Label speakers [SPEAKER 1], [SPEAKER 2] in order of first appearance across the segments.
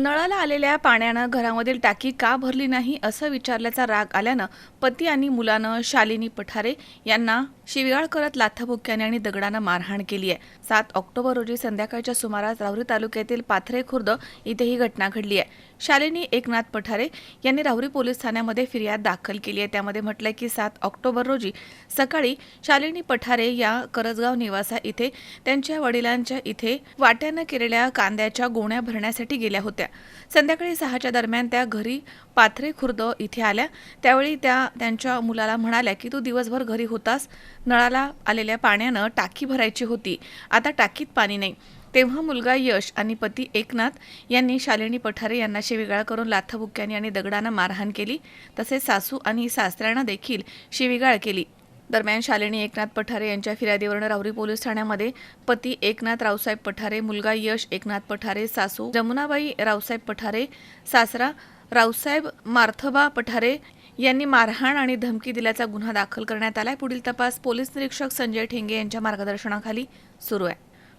[SPEAKER 1] नळाला आलेल्या पाण्यानं घरामधील टाकी का भरली नाही असं विचारल्याचा राग आल्यानं पती आणि मुलानं शालिनी पठारे यांना शिविगाळ करत लाथाबुक्याने आणि दगडानं मारहाण केली आहे. सात ऑक्टोबर रोजी संध्याकाळच्या सुमारास राहुरी तालुक्यातील पाथरे खुर्द इथे ही घटना घडली आहे. शालिनी एकनाथ पठारे यांनी राहुरी पोलीस ठाण्यामध्ये फिर्याद दाखल केली आहे. त्यामध्ये म्हटलंय की सात ऑक्टोबर रोजी सकाळी शालिनी पठारे या करजगाव निवासा इथे त्यांच्या वडिलांच्या इथे वाट्यानं केलेल्या कांद्याच्या गोण्या भरण्यासाठी गेल्या होत्या. संध्याकाळी सहाच्या दरम्यान त्या घरी पाथरे खुर्द इथे आल्या. त्यावेळी त्या त्यांच्या मुलाला म्हणाल्या की तू दिवसभर घरी होतास. नळाला आलेल्या पाण्यानं टाकी भरायची होती. आता टाकीत पाणी नाही. तेव्हा मुलगा यश आणि पती एकनाथ यांनी शालिनी पठारे यांना शिविगाळ करून लाथबुक्क्यांनी आणि दगडानं मारहाण केली. तसेच सासू आणि सासऱ्यांना देखील शिविगाळ केली. दरम्यान शालिनी एकनाथ पठारे यांच्या फिर्यादीवरून राहुरी पोलीस ठाण्यामध्ये पती एकनाथ रावसाहेब पठारे मुलगा यश एकनाथ पठारे सासू जमुनाबाई रावसाहेब पठारे सासरा रावसाहेब मार्थबा पठारे यांनी मारहाण आणि धमकी दिल्याचा गुन्हा दाखल करण्यात आलाय. पुढील तपास पोलीस निरीक्षक संजय ठेंगे यांच्या मार्गदर्शनाखाली सुरू आहे.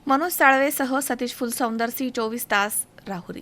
[SPEAKER 1] मनोज साळवेसह सतीश फुलसौंदरसी चोवीस तास राहुरी.